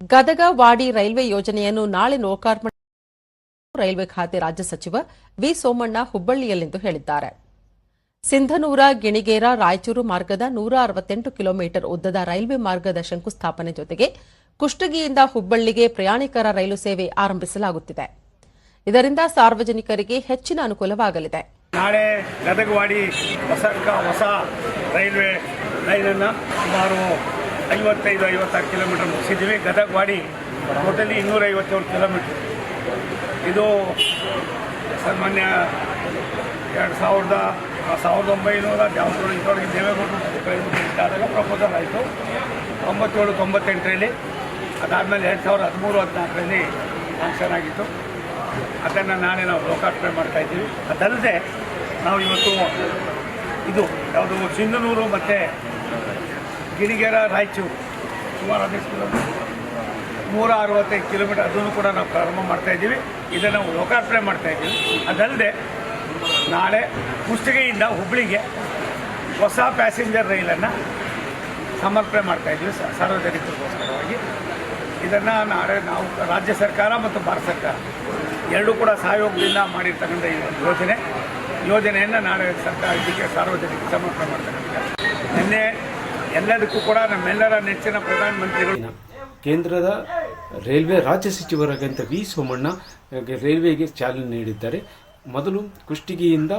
ಗದಗ ವಾಡಿ railway ಯೋಜನೆಯನ್ನು ನಾಳೆ ಲೋಕಾರ್ಪಣೆ ರೈಲ್ವೆ ಖಾತೆ ರಾಜ್ಯ ಸಚಿವ ವಿ ಸೋಮಣ್ಣ ಹುಬ್ಬಳ್ಳಿಯಲ್ಲಿಂದು ಹೇಳಿದ್ದಾರೆ. ಸಿಂಧನೂರ, ಗಿಣಿಗೇರ, ರಾಯಚೂರು ಮಾರ್ಗದ ನೂರ ಅರವತ್ತೆಂಟು ಕಿಲೋಮೀಟರ್ ಉದ್ದದ ರೈಲ್ವೆ ಮಾರ್ಗದ ಶಂಕುಸ್ಥಾಪನೆ ಜೊತೆಗೆ ಕುಷ್ಟಗಿಯಿಂದ ಹುಬ್ಬಳ್ಳಿಗೆ ಪ್ರಯಾಣಿಕರ ರೈಲು ಸೇವೆ ಆರಂಭಿಸಲಾಗುತ್ತಿದೆ. ಇದರಿಂದ ಸಾರ್ವಜನಿಕರಿಗೆ ಹೆಚ್ಚಿನ ಅನುಕೂಲವಾಗಲಿದೆ. ನಾಳೆ ಗದಗವಾಡಿ ಹೊಸ ರೈಲ್ವೆ ಲೈನನ್ನು ಸುಮಾರು ಐವತ್ತೈದು, ಐವತ್ತಾರು ಕಿಲೋಮೀಟರ್ ಮುಗಿಸಿದ್ದೀವಿ. ಗದಗವಾಡಿ ಟೋಟಲಿ ಇನ್ನೂರೈವತ್ತೇಳು ಕಿಲೋಮೀಟ್ರ್. ಇದು ಸಾಮಾನ್ಯ ಎರಡು ಸಾವಿರದ ಸಾವಿರದ ಒಂಬೈನೂರ ಯಾವ್ದು ಇದ್ದೊಳಗೆ ದೇವೇಗೌಡರು ಆದಾಗ ಪ್ರಪೋಸಲ್ ಆಯಿತು. ತೊಂಬತ್ತೇಳು ತೊಂಬತ್ತೆಂಟರಲ್ಲಿ, ಅದಾದಮೇಲೆ ಎರಡು ಸಾವಿರದ ಹದಿಮೂರು, ಹದಿನಾಲ್ಕರಲ್ಲಿ ಫಂಕ್ಷನ್ ಆಗಿತ್ತು. ಅದನ್ನು ನಾನೇ ನಾವು ಲೋಕಾರ್ಪಣೆ ಮಾಡ್ತಾಯಿದ್ದೀವಿ ಅದಲ್ಲದೆ ನಾವು ಇವತ್ತು ಇದು ಯಾವುದು ಸಿಂಧನೂರು ಮತ್ತು ಗಿಣಿಗೆರ ರಾಯಚೂರು. ಸುಮಾರು ಹದಿನೈದು ಕಿಲೋಮೀಟರ್. ನೂರ ಅರವತ್ತೈದು ಕಿಲೋಮೀಟರ್ ಅದನ್ನು ಕೂಡ ನಾವು ಪ್ರಾರಂಭ ಮಾಡ್ತಾ ಇದ್ದೀವಿ. ಇದನ್ನು ಲೋಕಾರ್ಪಣೆ ಮಾಡ್ತಾ ಇದ್ದೀವಿ. ಅದಲ್ಲದೆ, ನಾಳೆ ಕುಷ್ಟಗಿಯಿಂದ ಹುಬ್ಬಳ್ಳಿಗೆ ಹೊಸ ಪ್ಯಾಸೆಂಜರ್ ರೈಲನ್ನು ಸಮರ್ಪಣೆ ಮಾಡ್ತಾ ಇದ್ದೀವಿ ಸಾರ್ವಜನಿಕರಿಗೋಸ್ಕರವಾಗಿ. ಇದನ್ನು ನಾಳೆ ನಾವು ರಾಜ್ಯ ಸರ್ಕಾರ ಮತ್ತು ಭಾರತ ಸರ್ಕಾರ ಎರಡೂ ಕೂಡ ಸಹಯೋಗದಿಂದ ಮಾಡಿರ್ತಕ್ಕಂಥ ಈ ಯೋಜನೆ. ಯೋಜನೆಯನ್ನು ನಾಳೆ ಸರ್ಕಾರ ಇದಕ್ಕೆ ಸಾರ್ವಜನಿಕ ಸಮರ್ಪಣೆ ಮಾಡ್ತಕ್ಕಂಥ ಎಲ್ಲದಕ್ಕೂ ಕೂಡ ನಮ್ಮೆಲ್ಲರ ನೆಚ್ಚಿನ ಪ್ರಧಾನಮಂತ್ರಿಗಳು. ಕೇಂದ್ರದ ರೈಲ್ವೆ ರಾಜ್ಯ ಸಚಿವರಾದಂಥ ವಿ ಸೋಮಣ್ಣ, ರೈಲ್ವೆಗೆ ಚಾಲನೆ ನೀಡಿದ್ದಾರೆ. ಮೊದಲು ಕುಷ್ಟಗಿಯಿಂದ